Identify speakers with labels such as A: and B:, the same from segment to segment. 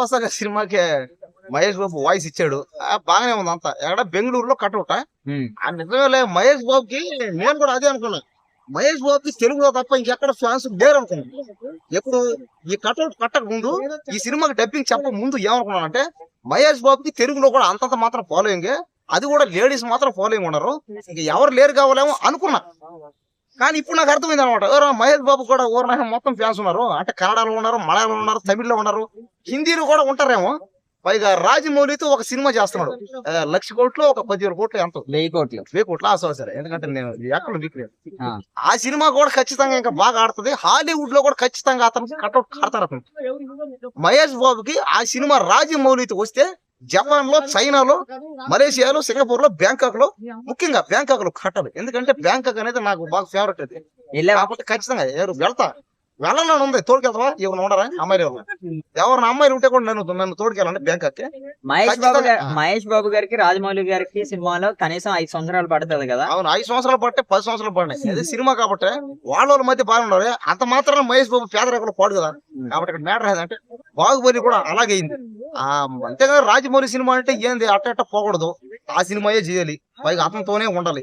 A: వస్తాగా సినిమాకి మహేష్ బాబు వాయిస్ ఇచ్చాడు. బాగానే ఉంది అంతా. ఎక్కడ? బెంగళూరులో కట్అవుట. ఆ? నిజమేలే మహేష్ బాబుకి నేను కూడా అదే అనుకున్నా. మహేష్ బాబుకి తెలుగులో తప్ప ఇంకెక్కడ ఫ్యాన్స్ లేరు అనుకున్నా. ఎప్పుడు ఈ కట్అవుట్ కట్టక ముందు ఈ సినిమాకి డబ్బింగ్ చెప్పక ముందు ఏమనుకున్నాను అంటే మహేష్ బాబుకి తెలుగులో కూడా అంతంత మాత్రం ఫాలోయింగ్ అది కూడా లేడీస్ మాత్రం ఫాలోయింగ్ ఉన్నారు ఇంక ఎవరు లేరు కావాలేమో అనుకున్నా. కానీ ఇప్పుడు నాకు అర్థమైంది అనమాట ఎవరో మహేష్ బాబు కూడా ఊరిన మొత్తం ఫ్యాన్స్ ఉన్నారు. అంటే కన్నడలో ఉన్నారు మలయాళంలో ఉన్నారు తమిళ్ళో ఉన్నారు. హిందీలో కూడా ఉంటారేమో. పైగా రాజమౌళితో ఒక సినిమా చేస్తున్నాడు. లక్ష కోట్లు ఒక పదివేల కోట్లు ఎంత?
B: వెయ్యి కోట్లు.
A: వెయ్యి కోట్లు. ఆ సరే ఎందుకంటే నేను ఎక్కడ వీక్లేదు
B: ఆ.
A: ఆ సినిమా కూడా ఖచ్చితంగా ఇంకా బాగా ఆడుతుంది. హాలీవుడ్లో కూడా ఖచ్చితంగా అతను కట్అవుట్ కడతారు అతను. మహేష్ బాబుకి ఆ సినిమా రాజమౌళితో వస్తే జపాన్లో చైనాలో మలేషియాలో సింగపూర్లో బ్యాంకాక్లో ముఖ్యంగా బ్యాంకాక్లో కట్టాలి. ఎందుకంటే బ్యాంకాక్ అనేది నాకు బాగా ఫేవరెట్ అది. కాకపోతే ఖచ్చితంగా ఎవరు వెళ్తా. వెళ్ళాలని ఉంది. తోడుకెళ్తావా? ఎవరు ఉండరా? అమ్మాయిలు ఎవరు? ఎవరిన అమ్మాయిలు ఉంటే కూడా నన్ను నన్ను తోడుకెళ్ళాలంటే బ్యాంకాక్
B: మహేష్ బాబు. మహేష్ బాబు గారికి రాజమౌళి గారికి సినిమాలో కనీసం ఐదు సంవత్సరాలు పడుతుంది కదా?
A: అవును ఐదు సంవత్సరాలు పట్టే పది సంవత్సరాలు పడినాయి. అదే సినిమా కాబట్టి వాళ్ళ వాళ్ళ మధ్య బాగున్నారు అంత మాత్రం మహేష్ బాబు పేదరికంలో పాడు కదా కాబట్టి ఇక్కడ మ్యాటర్ ఏంటంటే బాహుబలి కూడా అలాగే అయింది. అంతేగా రాజమౌళి సినిమా అంటే ఏంది? అట్ట అట్ట పోకూడదు. ఆ సినిమాయే చేయాలి. పైగా అతనితోనే ఉండాలి.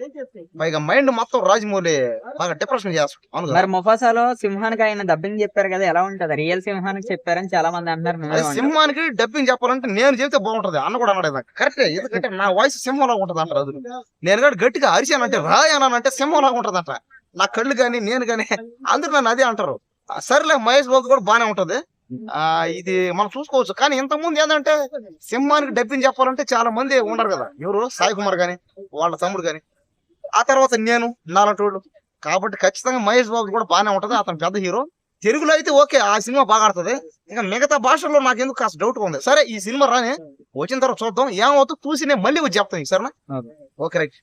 A: పైగా మైండ్ మొత్తం రాజమౌళి బాగా డిప్రెషన్ చేస్తాడు
B: మరి ముఫాసాలో సింహానికి ఆయన డబ్బింగ్ చెప్పారు కదా ఎలా ఉంటది? రియల్ సింహానికి చెప్పారని చాలా మంది అంటున్నారు నిజమేనా?
A: సింహానికి డబ్బింగ్ చెప్పాలంటే నేను చెబితే బాగుంటది. అన్న కూడా అన్నాడు కరెక్ట్ ఎందుకంటే నా వాయిస్ సింహంలా ఉంటది అంటారు అది నేను కూడా గట్టిగా అరిచానంటే రాయనంటే సింహంలాగా ఉంటది అంట నా కళ్ళు గాని నేను గాని అందరూ నన్ను అదే అంటారు. సర్లే మహేష్ బాబు కూడా బానే ఉంటది. ఇది మనం చూసుకోవచ్చు. కానీ ఇంత ముందు ఏంటంటే సింహానికి డబ్బింగ్ చెప్పాలంటే చాలా మంది ఉండరు కదా. ఎవరు? సాయి కుమార్ గాని వాళ్ళ తమ్ముడు గాని. ఆ తర్వాత నేను వాళ్ళు కాబట్టి ఖచ్చితంగా మహేష్ బాబు కూడా బానే ఉంటది. అతను పెద్ద హీరో. తెలుగులో అయితే ఓకే ఆ సినిమా బాగా ఆడుతుంది. ఇంకా మిగతా భాషల్లో నాకు ఎందుకు కాస్త డౌట్ ఉంది. సరే ఈ సినిమా రాని వచ్చిన తర్వాత చూద్దాం. ఏమవుతుందో చూసి నేను మళ్ళీ వచ్చి చెప్తాను. సరేనా. Okay right.